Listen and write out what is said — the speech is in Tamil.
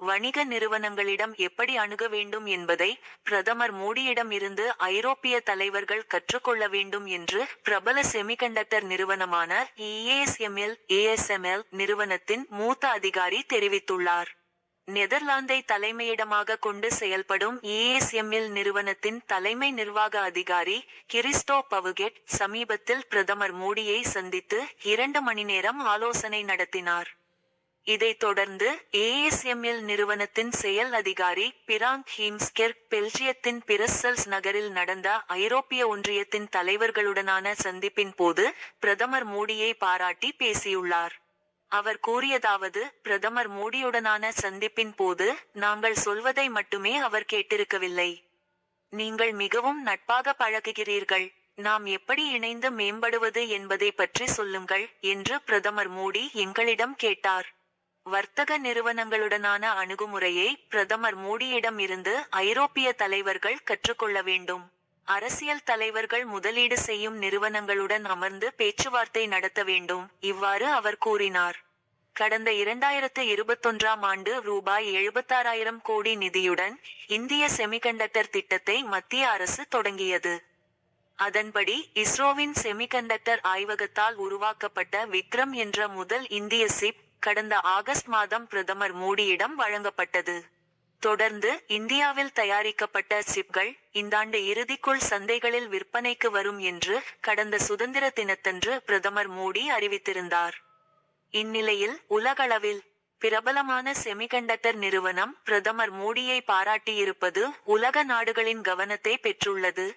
வணிக நிறுவனங்களிடம் எப்படி அணுக வேண்டும் என்பதை பிரதமர் மோடியிடம் இருந்து ஐரோப்பிய தலைவர்கள் கற்றுக்கொள்ள வேண்டும் என்று பிரபல செமிகண்டக்டர் நிறுவனமான இஏஎஸ்எம்எல் ஏஎஸ்எம்எல் நிறுவனத்தின் மூத்த அதிகாரி தெரிவித்துள்ளார். நெதர்லாந்தை தலைமையிடமாக கொண்டு செயல்படும் இஏஎஸ்எம்எல் நிறுவனத்தின் தலைமை நிர்வாக அதிகாரி கிறிஸ்டோ பவுகெட் சமீபத்தில் பிரதமர் மோடியை சந்தித்து இரண்டு மணி நேரம் ஆலோசனை நடத்தினார். இதைத் தொடர்ந்து ஏஎஸ்எம்எல் நிறுவனத்தின் செயல் அதிகாரி பிராங்க் ஹீம்ஸ்கெர்க் பெல்ஜியத்தின் பிரஸ்ஸல்ஸ் நகரில் நடந்த ஐரோப்பிய ஒன்றியத்தின் தலைவர்களுடனான சந்திப்பின் போது பிரதமர் மோடியை பாராட்டி பேசியுள்ளார். அவர் கூறியதாவது பிரதமர் மோடியுடனான சந்திப்பின் போது நாங்கள் சொல்வதை மட்டுமே அவர் கேட்டிருக்கவில்லை. நீங்கள் மிகவும் நட்பாக பழகுகிறீர்கள். நாம் எப்படி இணைந்து மேம்படுவது என்பதை பற்றி சொல்லுங்கள் என்று பிரதமர் மோடி எங்களிடம் கேட்டார். வர்த்தக நிறுவனங்களுடனான அணுகுமுறையை பிரதமர் மோடியிடம் இருந்து ஐரோப்பிய தலைவர்கள் கற்றுக்கொள்ள வேண்டும். அரசியல் தலைவர்கள் முதலீடு செய்யும் நிறுவனங்களுடன் அமர்ந்து பேச்சுவார்த்தை நடத்த வேண்டும் இவ்வாறு அவர் கூறினார். கடந்த இரண்டாயிரத்து இருபத்தொன்றாம் ஆண்டு ரூபாய் எழுபத்தாறாயிரம் கோடி நிதியுடன் இந்திய செமிகண்டக்டர் திட்டத்தை மத்திய அரசு தொடங்கியது. அதன்படி இஸ்ரோவின் செமிகண்டக்டர் ஆய்வகத்தால் உருவாக்கப்பட்ட விக்ரம் என்ற முதல் இந்திய சிப் கடந்த ஆகஸ்ட் மாதம் பிரதமர் மோடியிடம் வழங்கப்பட்டது. தொடர்ந்து இந்தியாவில் தயாரிக்கப்பட்ட சிப்கள் இந்தாண்டு இறுதிக்குள் சந்தைகளில் விற்பனைக்கு வரும் என்று கடந்த சுதந்திர தினத்தன்று பிரதமர் மோடி அறிவித்திருந்தார். இந்நிலையில் உலகளவில் பிரபலமான செமிகண்டக்டர் நிறுவனம் பிரதமர் மோடியை பாராட்டியிருப்பது உலக நாடுகளின் கவனத்தை பெற்றுள்ளது.